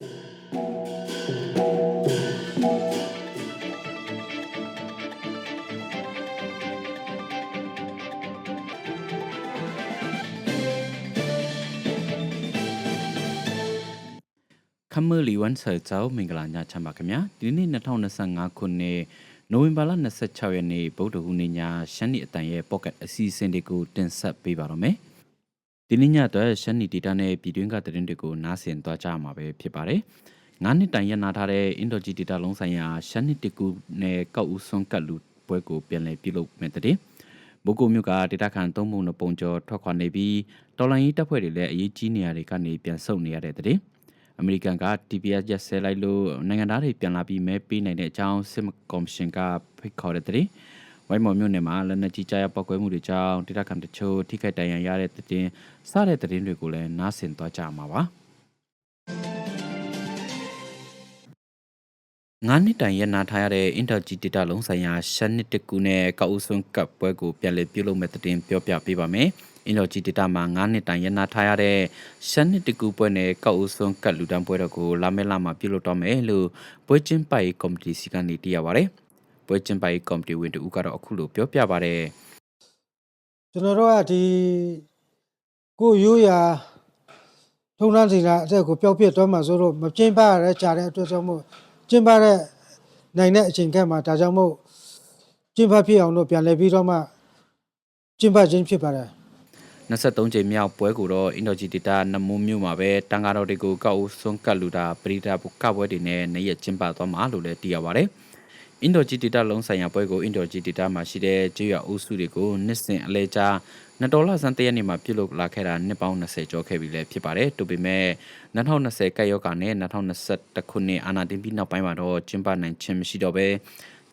ခမလီဝန်ဆာချောင်းမင်္ဂလာညချမ်းပါခင်ဗျာဒီနေ့2025ခုနှစ်နိုဝင်ဘာလ26ရက်နေ့ဗုဒ္ဓဟူးနေ့ညရှမ်းနီအတန်ရဲ့ pocket အစီအစဉ်တွေကိုတင်ဆက်ပေးပါတော့မယ် ဒီနေ့ညတော့ရှမ်းနီဒေတာနဲ့ပြည်တွင်းကသတင်းတွေကိုနားဆင်သွားကြမှာပဲဖြစ်ပါတယ်ငါးနှစ်တိုင်ရနာထားတဲ့အင်ဒိုဂျီဒေတာလုံးဆိုင်ရာရှမ်းနီတကူနဲ့ကောက်ဦးဆွန်ကတ်လူပွဲကိုပြန်လည်ပြုလုပ်မယ်တဲ့ဘိုကိုမြို့ကဒေတာခန်သုံးပုံနှပုံကျော်ထွက်ခွာနေပြီးတော်လိုင်းရေးတပ်ဖွဲ့တွေလည်းအရေးကြီးနေရာတွေကနေပြန်ဆုတ်နေရတဲ့တဲ့အမေရိကန်က TPS ရက်ဆဲလိုက်လို့နိုင်ငံသားတွေပြန်လာပြီးမဲပေးနိုင်တဲ့အကြောင်းစစ်ကော်မရှင်ကဖိတ်ခေါ်တဲ့တဲ့ ဝိုင်းမော်မြို့နယ်မှာလက်နက်ကြီးကြားရောက်ပောက်ကွဲမှုတွေကြောင့်ဒေသခံတချို့ထိခိုက်ဒဏ်ရာရတဲ့တဲ့စတဲ့တဲ့တွေကိုလည်းနားဆင်သွားကြမှာပါငါးနှစ်တိုင်ရနာထားရတဲ့ Interg data လုံးဆိုင်ရာရှန်နစ်တကူနဲ့ကောက်ဦးစွန်းကပ်ပွဲကိုပြန်လည်ပြုလုပ်မဲ့တဲ့တင်ပြောပြပေးပါမယ်။ Interg data မှာ9နှစ်တိုင်ရနာထားရတဲ့ရှန်နစ်တကူပွဲနဲ့ကောက်ဦးစွန်းကပ်လူတန်းပွဲတော်ကိုလာမယ့်လမှာပြုလုပ်တော့မယ်လို့ပွဲချင်းပိုင်ကော်မတီစီကနေသိရပါဗျ။ ပွဲချင်းပိုင်ကော်မတီဝင်တူကတော့အခုလိုပြောပြပါဗျ။ကျွန်တော်တို့ကဒီကိုရိုးရာထုံးတမ်းစီလာအသက်ကိုပျောက်ပြစ်သွားမှဆိုတော့မကျင်းပရတဲ့ကြားတဲ့အတွက်ကြောင့်မို့ကျင်းပတဲ့နိုင်တဲ့အချိန်ကမှဒါကြောင့်မို့ကျင်းပဖြစ်အောင်လို့ပြန်လည်ပြီးတော့မှကျင်းပခြင်းဖြစ်ပါတယ်23ကြိမ်မြောက်ပွဲကိုတော့အင်ဒိုဂျီဒေတာနမုံမြို့မှာပဲတန်ဃာတော်တွေကိုကောက်ဦးစွန်ကတ်လူတာပရိဒါဘုကပွဲတွေနဲ့နေရကျင်းပသွားမှာလို့လည်းသိရပါဗျ။ အင်ဒိုဂျီဒေတာလုံးဆိုင်ရာပွဲကိုအင်ဒိုဂျီဒေတာမှာရှိတဲ့ကျေးရွာအုပ်စုတွေကိုနှစ်စဉ်အလဲကျနှစ်ဒေါ်လာစံတရက်နေ့မှာပြုလုပ်လာခဲ့တာနှစ်ပေါင်း20ကျော်ခဲ့ပြီလည်းဖြစ်ပါတယ်။တူပေမဲ့2020ကပ်ရောဂါနဲ့2021ခုနှစ်အာဏာသိမ်းပြီးနောက်ပိုင်းမှာတော့ကျင်းပနိုင်ခြင်းမရှိတော့ဘဲ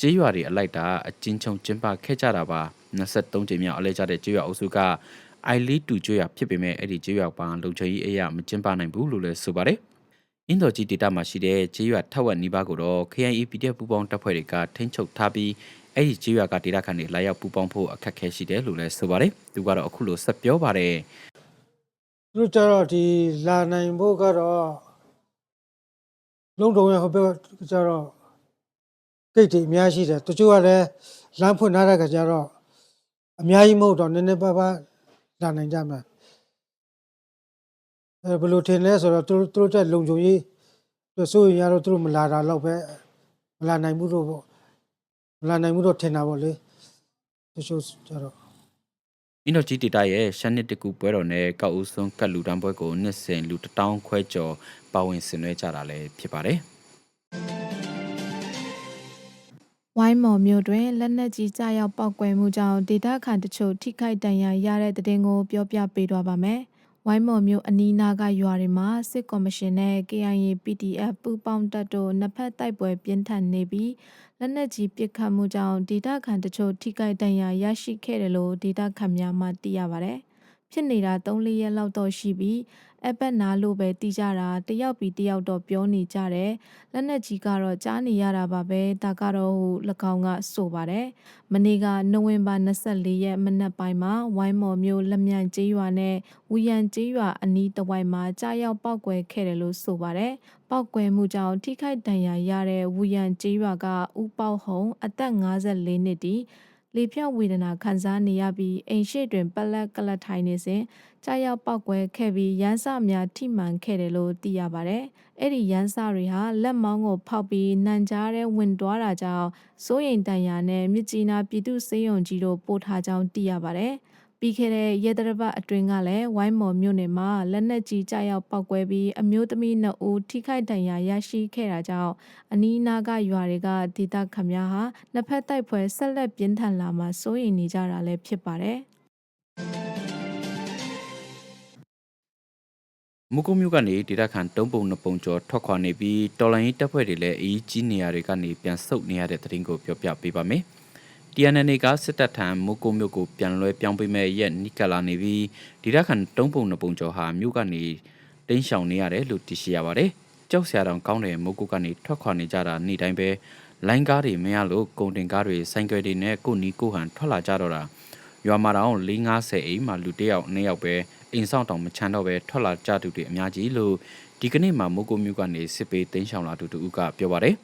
ကျေးရွာတွေအလိုက်တာအချင်းချုံကျင်းပခဲ့ကြတာပါ23ကြိမ်မြောက်အလဲကျတဲ့ကျေးရွာအုပ်စုကအိုင်လီတူကျွေးရဖြစ်ပေမဲ့အဲ့ဒီကျွေးရပန်းလုံချကြီးအရာမကျင်းပနိုင်ဘူးလို့လည်းဆိုပါတယ်။ အင်းတော်ကြီးဒေတာမှာရှိတဲ့ကျေးရွာထက်ဝက်နီးပါးကိုတော့ KIA PDF ပူးပေါင်းတပ်ဖွဲ့တွေကထိန်းချုပ်ထားပြီးအဲ့ဒီကျေးရွာကဒေတာခန်တွေလာရောက်ပူးပေါင်းဖို့အခက်အခဲရှိတယ်လို့လည်းဆိုပါတယ်။သူကတော့အခုလိုဆက်ပြောပါတယ်သူတို့ကျတော့ဒီလာနိုင်ဖို့ကတော့လုံးတုံရဟိုဘက်ကျတော့ဂိတ်တွေအများကြီးရှိတယ်တချို့ကလည်းလမ်းဖွင့်ထားတဲ့ခါကျတော့အများကြီးမဟုတ်တော့နည်းနည်းပါးပါးလာနိုင်ကြမှာ အဲဘယ်လိုထင်လဲဆိုတော့သူတို့သူတို့တက်လုံခြုံရေးသူဆိုရင်ရတော့သူတို့မလာတာတော့ပဲမလာနိုင်ဘူးလို့ပေါ့မလာနိုင်ဘူးတော့ထင်တာပေါ့လေတချို့ကျတော့။အင်းတော်ကြီးဒေတာရဲ့ရှမ်းနစ်တကူပွဲတော်နဲ့ကောက်ဦးစွန်းကတ်လူတန်းပွဲကိုနှစ်စဉ်လူတထောင်ခွဲကျော်ပါဝင်ဆင်နွှဲကြတာလည်းဖြစ်ပါတယ်။ဝိုင်းမော်မြို့တွင်လက်နက်ကြီးကြားရောက်ပောက်ကွဲမှုကြောင့်ဒေသခံတချို့ထိခိုက်ဒဏ်ရာရတဲ့တဲ့တင်ကိုပြောပြပေးသွားပါမယ်။ ဝိုင်းမော်မြို့အနီးနားကရွာတွေမှာစစ်ကော်မရှင်နဲ့ KIA PDF ပူးပေါင်းတပ်တို့နှစ်ဖက်တိုက်ပွဲပြင်းထန်နေပြီးလက်နက်ကြီးပစ်ခတ်မှုကြောင့်ဒေသခံတချို့ထိခိုက်ဒဏ်ရာရရှိခဲ့တယ်လို့ဒေသခံများမှသိရပါဗျ။ ဖြစ်နေတာ3-4ရက်လောက်တော့ရှိပြီးအပက်နာလို့ပဲတီးကြတာတယောက်ပြီးတယောက်တော့ပြောနေကြတယ်လက်နက်ကြီးကတော့ကြားနေရတာပါပဲဒါကတော့ဟို၎င်းကဆိုပါတယ်မနေ့ကနိုဝင်ဘာ24ရက်မနက်ပိုင်းမှာဝိုင်းမော်မြို့လက်မြန်ကျေးရွာနဲ့ဝီယန်ကျေးရွာအနီးတစ်ဝိုက်မှာကြားရောက်ပောက်ကွဲခဲ့တယ်လို့ဆိုပါတယ်ပောက်ကွဲမှုကြောင့်ထိခိုက်ဒဏ်ရာရတဲ့ဝီယန်ကျေးရွာကဦးပေါက်ဟုံအသက်54နှစ်တည် လေဖြတ်ဝေဒနာခံစားနေရပြီးအိမ်ရှိတွင်ပလက်ကလတ်ထိုင်နေစဉ်ကြားရောက်ပောက်ကွဲခဲ့ပြီးရန်စများထိမှန်ခဲ့တယ်လို့သိရပါတယ်။အဲ့ဒီရန်စတွေဟာလက်မောင်းကိုဖောက်ပြီးနန်ကြားတဲ့ဝင်သွားတာကြောင့်စိုးရိမ်တန်ရာနဲ့မြစ်ကြီးနားပြည်သူ့စေယုံကြီးတို့ပို့ထားကြောင်းသိရပါတယ်။ ပြီးခဲ့တဲ့ရဲတရပတ်အတွင်းကလည်းဝိုင်းမော်မြို့နယ်မှာလက်နက်ကြီးကြားရောက်ပောက်ကွဲပြီးအမျိုးသမီးနှစ်ဦးထိခိုက်ဒဏ်ရာရရှိခဲ့တာကြောင့်အနီးနားကရွာတွေကဒေသခံများဟာနှစ်ဖက်တိုက်ပွဲဆက်လက်ပြင်းထန်လာမှာစိုးရိမ်နေကြတာလည်းဖြစ်ပါတယ်။မုကုမြို့ကနေဒေတာခန်တုံးပုံနှစ်ပုံကျော်ထွက်ခွာနေပြီးတော်လိုင်းရေးတပ်ဖွဲ့တွေလည်းအကြီးကြီးနေရာတွေကနေပြန်ဆုတ်နေရတဲ့သတင်းကိုပြောပြပေးပါမယ်။ TNN ကစစ်တပ်ထံမုကုမြို့ကိုပြန်လွှဲပြောင်းပေးမဲ့ရက်နိကလာနေပြီးဒေတာခန်တုံးပုံနှစ်ပုံကျော်ဟာမြို့ကနေတင်းရှောင်နေရတယ်လို့သိရှိရပါတယ်။ကြောက်စရာတောင်ကောင်းတဲ့မုကုကနေထွက်ခွာနေကြတာနေ့တိုင်းပဲလိုင်းကားတွေမရလို့ကုန်တင်ကားတွေဆိုင်ကယ်တွေနဲ့ကိုနီကိုဟန်ထွက်လာကြတော့တာရွာမှာတောင်450အိမ်မှလူတစ်ယောက်နှစ်ယောက်ပဲအိမ်ဆောင်တောင်မချမ်းတော့ပဲထွက်လာကြသူတွေအများကြီးလို့ဒီကနေ့မှမိုးကုတ်မြို့ကနေစစ်ပေးတင်းရှောင်လာသူတူကပြောပါတယ်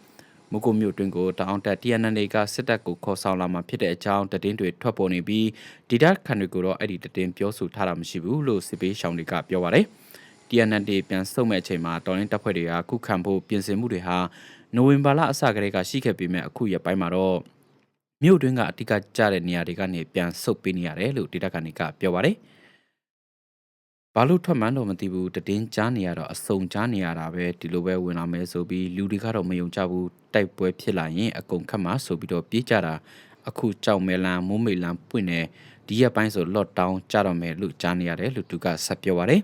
မုကုမြို့တွင်ကိုတအောင်တက် TNN ကစစ်တပ်ကိုခေါ်ဆောင်လာမှာဖြစ်တဲ့အကြောင်းတည်င်းတွေထွက်ပေါ်နေပြီးဒီဒတ်ခန်တွေကိုတော့အဲ့ဒီတည်င်းပြောဆိုထားတာမရှိဘူးလို့စစ်ပေးရှောင်းတွေကပြောပါတယ်။ TNN ပြန်ဆုတ်မဲ့အချိန်မှာတော်ရင်းတပ်ဖွဲ့တွေကခုခံဖို့ပြင်ဆင်မှုတွေဟာနိုဝင်ဘာလအစကတည်းကရှိခဲ့ပြီးမြဲအခုရက်ပိုင်းမှာတော့မြို့တွင်းကအတိကကျတဲ့နေရာတွေကနေပြန်ဆုတ်ပေးနေရတယ်လို့ဒေတာကန်တွေကပြောပါတယ်။ ဘာလို့ထွက်မှန်းတော့မသိဘူးတည်င်းကြားနေရတော့အစုံကြားနေရတာပဲဒီလိုပဲဝင်လာမယ်ဆိုပြီးလူတွေကတော့မယုံကြဘူးတိုက်ပွဲဖြစ်လာရင်အကုန်ခတ်မှာဆိုပြီးတော့ပြေးကြတာအခုကြောက်မဲလန်မိုးမေလန်ပွင့်နေဒီရက်ပိုင်းဆို lock down ကြတော့မယ်လို့ကြားနေရတယ်လို့သူကဆက်ပြောပါတယ်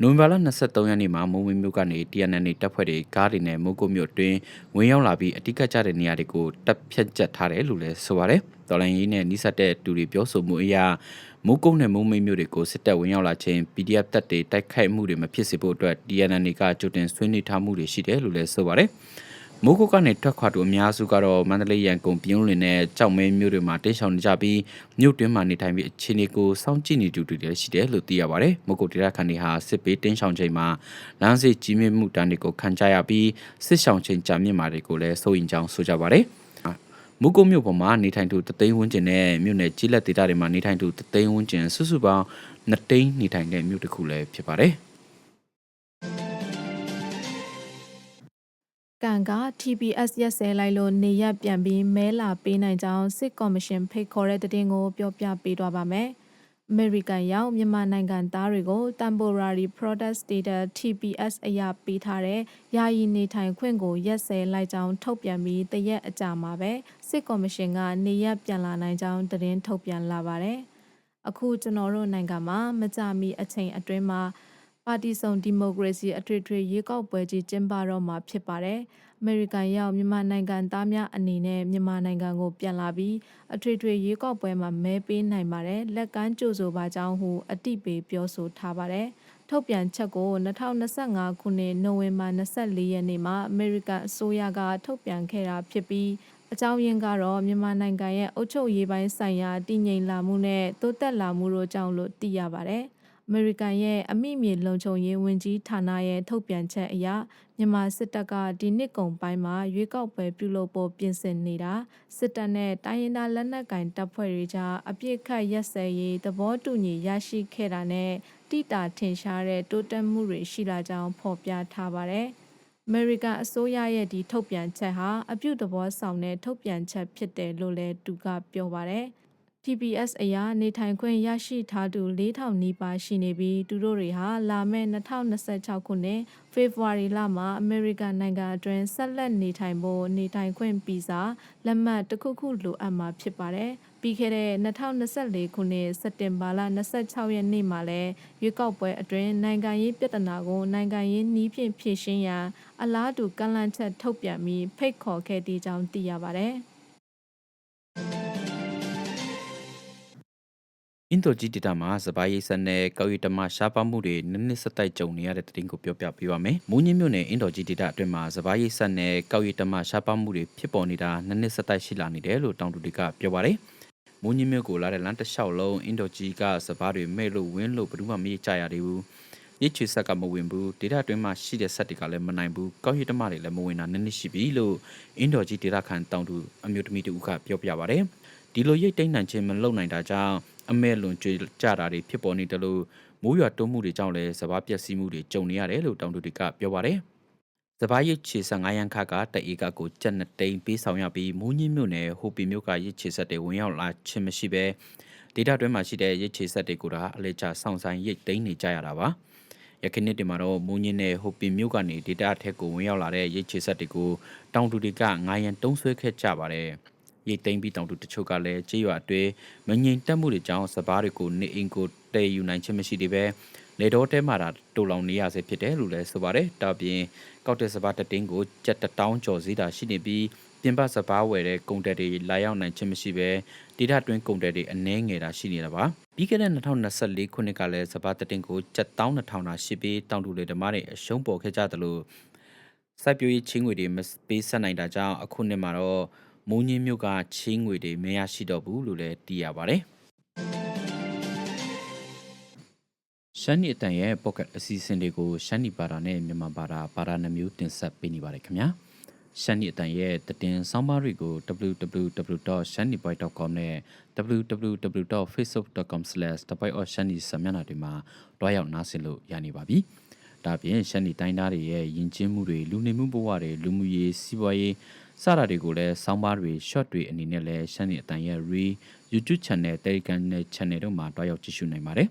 နိုဝင်ဘာလ23ရက်နေ့မှာမုံဝင်းမြို့ကနေ TNN တပ်ဖွဲ့တွေကားတွေနဲ့မိုးကုတ်မြို့တွင်ဝင်ရောက်လာပြီးအတိကကျတဲ့နေရာတွေကိုတပ်ဖြတ်ကျက်ထားတယ်လို့လည်းဆိုပါတယ်။တော်လိုင်းရေးနဲ့နှိစက်တဲ့တူတွေပြောဆိုမှုအရ မိုးကုတ်နဲ့မုံမိတ်မြို့တွေကိုစစ်တပ်ဝင်ရောက်လာခြင်း PDF တပ်တွေတိုက်ခိုက်မှုတွေမဖြစ်စေဖို့အတွက် TNN ကကြိုတင်ဆွေးနွေးထားမှုတွေရှိတယ်လို့လည်းဆိုပါတယ်။မိုးကုတ်ကနေထွက်ခွာသူအများစုကတော့မန္တလေးရန်ကုန်ပြင်းလင်းနဲ့ကြောက်မဲမြို့တွေမှာတင်းရှောင်နေကြပြီးမြို့တွင်းမှာနေထိုင်ပြီးအခြေအနေကိုစောင့်ကြည့်နေသူတွေလည်းရှိတယ်လို့သိရပါတယ်။မိုးကုတ်ဒေသခံတွေဟာစစ်ပေးတင်းရှောင်ချိန်မှာလမ်းစိကြီးမြင့်မှုတန်းတွေကိုခံကြရပြီးစစ်ရှောင်ချိန်ကြာမြင့်မာတွေကိုလည်းစိုးရင်ကြောင်းဆိုကြပါတယ်။ မုကုတ်မြို့ပေါ်မှာနေထိုင်သူတသိန်းဝန်းကျင်နဲ့မြို့နယ်ကြီးလက်ဒေသတွေမှာနေထိုင်သူတသိန်းဝန်းကျင်စုစုပေါင်း2သိန်းနေထိုင်တဲ့မြို့တစ်ခုလည်းဖြစ်ပါတယ်။ကန်က TPS ရက်စဲလိုက်လို့နေရက်ပြန်ပြီးမဲလာပေးနိုင်ကြောင်းစစ်ကော်မရှင်ဖိတ်ခေါ်တဲ့တဲ့တင်ကိုပြောပြပေးသွားပါမယ်။ American ရောက်မြန်မာနိုင်ငံသားတွေကို Temporary Product Status TPS အရာပေးထားတဲ့ယာယီနေထိုင်ခွင့်ကိုရက်စဲလိုက်ကြောင်းထုတ်ပြန်ပြီးတရက်အကြာမှာပဲစစ်ကော်မရှင်ကနေရက်ပြန်လာနိုင်ကြောင်းသတင်းထုတ်ပြန်လာပါတယ်။အခုကျွန်တော်တို့နိုင်ငံမှာမကြမီအချိန်အတွင်းမှာပါတီစုံဒီမိုကရေစီအထွေထွေရွေးကောက်ပွဲကြီးကျင်းပတော့မှာဖြစ်ပါတယ်။ အမေရိကန်ရောက်မြန်မာနိုင်ငံသားများအနေနဲ့မြန်မာနိုင်ငံကိုပြန်လာပြီးအထွေထွေရွေးကောက်ပွဲမှာမဲပေးနိုင်ပါတယ်လက်ကမ်းကြိုဆိုပါကြောင်းဟုအတိပေးပြောဆိုထားပါတယ်ထုတ်ပြန်ချက်ကို2025ခုနှစ်နိုဝင်ဘာ24ရက်နေ့မှာအမေရိကန်အစိုးရကထုတ်ပြန်ခဲ့တာဖြစ်ပြီးအကြောင်းရင်းကတော့မြန်မာနိုင်ငံရဲ့အုပ်ချုပ်ရေးပိုင်းဆိုင်ရာတည်ငြိမ်လာမှုနဲ့တိုးတက်လာမှုတို့ကြောင့်လို့သိရပါတယ်။ အမေရိကန်ရဲ့အမိမြေလုံခြုံရေးဝန်ကြီးဌာနရဲ့ထုတ်ပြန်ချက်အရမြန်မာစစ်တပ်ကဒီနှစ်ကုန်ပိုင်းမှာရွေးကောက်ပွဲပြုလုပ်ဖို့ပြင်ဆင်နေတာစစ်တပ်နဲ့တိုင်းရင်းသားလက်နက်ကိုင်တပ်ဖွဲ့တွေကြားအပြစ်ခတ်ရက်စဲရေးသဘောတူညီရရှိခဲ့တာနဲ့တိတာထင်ရှားတဲ့တိုးတက်မှုတွေရှိလာကြောင်းဖော်ပြထားပါတယ်အမေရိကန်အစိုးရရဲ့ဒီထုတ်ပြန်ချက်ဟာအပြုသဘောဆောင်တဲ့ထုတ်ပြန်ချက်ဖြစ်တယ်လို့လည်းသူကပြောပါတယ်။ TPS အရာနေထိုင်ခွင့်ရရှိထားသူ4000နီးပါးရှိနေပြီးသူတို့တွေဟာလာမယ့်2026ခုနှစ်ဖေဖော်ဝါရီလမှာအမေရိကန်နိုင်ငံအတွင်းဆက်လက်နေထိုင်ဖို့နေထိုင်ခွင့်ဗီဇာလက်မှတ်တစ်ခုခုလိုအပ်မှာဖြစ်ပါတယ်။ပြီးခဲ့တဲ့2024ခုနှစ်စက်တင်ဘာလ26ရက်နေ့မှာလဲရွေးကောက်ပွဲအတွင်းနိုင်ငံရေးပြဿနာကိုနိုင်ငံရေးနှီးဖြင့်ဖြေရှင်းရန်အလားတူကန့်လန့်ချက်ထုတ်ပြန်ပြီးဖိတ်ခေါ်ခဲ့တဲ့ကြောင်းသိရပါတယ်။ အင်ဒိုဂျီတီတာမှာစပိုင်းရိတ်ဆက်နဲ့ကောက်ရီတမရှားပါမှုတွေနစ်နစ်ဆက်တိုက်ကြုံနေရတဲ့တင်ကိုပြောပြပေးပါမယ်။မူးညင်းမြို့နယ်အင်ဒိုဂျီတီတာအတွင်းမှာစပိုင်းရိတ်ဆက်နဲ့ကောက်ရီတမရှားပါမှုတွေဖြစ်ပေါ်နေတာနစ်နစ်ဆက်တိုက်ရှိလာနေတယ်လို့တောင်တူတွေကပြောပါတယ်။မူးညင်းမြို့ကိုလာတဲ့လမ်းတစ်လျှောက်လုံးအင်ဒိုဂျီကစပားတွေမဲ့လို့ဝင်းလို့ဘယ်သူမှမရကြရသေးဘူး။ရစ်ချွေဆက်ကမဝင်ဘူးဒေတာအတွင်းမှာရှိတဲ့ဆက်တွေကလည်းမနိုင်ဘူးကောက်ရီတမတွေလည်းမဝင်တာနစ်နစ်ရှိပြီလို့အင်ဒိုဂျီဒေတာခန်တောင်တူအမျိုးသမီးတူကပြောပြပါတယ်။ဒီလိုရိတ်တိတ်နိုင်ခြင်းမလုပ်နိုင်တာကြောင့် အမဲလွန်ကြွေကြတာတွေဖြစ်ပေါ်နေတယ်လို့မိုးရွာတုံးမှုတွေကြောင့်လည်းစဘာပျက်စီးမှုတွေကြုံနေရတယ်လို့တောင်တူတွေကပြောပါတယ်။စဘာရစ်ချေဆက်9ရန်ခါကတအေကကိုကြက်နှစ်တိန်ပေးဆောင်ရပြီးမူးညင်းမြို့နယ်ဟိုပီမြို့ကရစ်ချေဆက်တွေဝင်ရောက်လာခြင်းမရှိဘဲဒေတာတွင်းမှာရှိတဲ့ရစ်ချေဆက်တွေကိုဒါအလေချစောင့်ဆိုင်ရိတ်သိမ်းနေကြရတာပါ။ယခင်နှစ်တင်မှာတော့မူးညင်းနဲ့ဟိုပီမြို့ကနေဒေတာထက်ကိုဝင်ရောက်လာတဲ့ရစ်ချေဆက်တွေကိုတောင်တူတွေက9ရန်တုံးဆွဲခဲ့ကြပါတယ်။ ရိတ်သိမ်းပြီးတောင်တူတချို့ကလည်းကြေးရွာအတွင်းမငြိမ်တက်မှုတွေကြောင့်စပားတွေကိုနေအိမ်ကိုတည်ယူနိုင်ခြင်းမရှိသေးပဲလေတော်တဲမှာတာတူလောင်နေရဆဲဖြစ်တယ်လို့လည်းဆိုပါတယ်။ဒါပြင်ကောက်တဲ့စပားတတင်းကိုကြက်တောင်းကျော်စည်းတာရှိနေပြီးပြင်ပစပားဝယ်တဲ့ကုန်တက်တွေလာရောက်နိုင်ခြင်းမရှိပဲဒေတာတွင်းကုန်တက်တွေအနှဲငယ်တာရှိနေတာပါပြီးခဲ့တဲ့2024ခုနှစ်ကလည်းစပားတတင်းကိုကြက်တောင်း2000တာရှိပြီးတောင်တူလေဓမ္မတွေအရှုံးပေါ်ခဲ့ကြသလိုစိုက်ပျိုးရေးချင်းငွေတွေမပေးဆက်နိုင်တာကြောင့်အခုနှစ်မှာတော့ မိုးညင်းမြို့ကချင်းငွေတွေမရရှိတော့ဘူးလို့လည်းသိရပါတယ်။ရှမ်းနီအတန်ရဲ့ pocket အစီအစဉ်တွေကိုရှမ်းနီဘာသာနဲ့မြန်မာဘာသာဘာသာနှမျိုးတင်ဆက်ပေးနေပါတယ်ခင်ဗျာရှမ်းနီအတန်ရဲ့တည်င်းဆောင်းပါးတွေကို www.shanniboy.com နဲ့ www.facebook.com/theboyofshani စာမျက်နှာတွေမှာတွားရောက်နားဆင်လို့ရနေပါပြီဒါ့အပြင်ရှမ်းနီတိုင်းသားတွေရဲ့ယဉ်ကျေးမှုတွေလူနေမှုဘဝတွေလူမှုရေးစီးပွားရေး စတာတွေကိုလည်းဆောင်းပါးတွေ short တွေအနေနဲ့လည်းရှမ်းနီအတန်ရဲ့ re YouTube channel Telegram နဲ့ channel တို့မှာတွားရောက်ကြည့်ရှုနိုင်ပါတယ်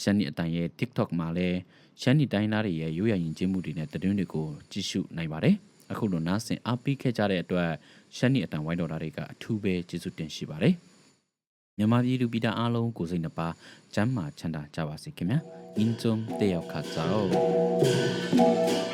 ရှမ်းနီအတန်ရဲ့ TikTok မှာလည်းရှမ်းနီတိုင်းသားတွေရဲ့ရိုးရာယဉ်ကျေးမှုတွေနဲ့သတင်းတွေကိုကြည့်ရှုနိုင်ပါတယ်အခုလိုနားဆင်အားပေးခဲ့ကြတဲ့အတွက်ရှမ်းနီအတန်ဝိုင်းတော်သားတွေကအထူးပဲကျေးဇူးတင်ရှိပါတယ်မြန်မာပြည်သူပြည်သားအားလုံးကိုယ်စိတ်နှပါကျမ်းမာချမ်းသာကြပါစေခင်ဗျာအင်းကျုံတေရောက်ခါကြတော့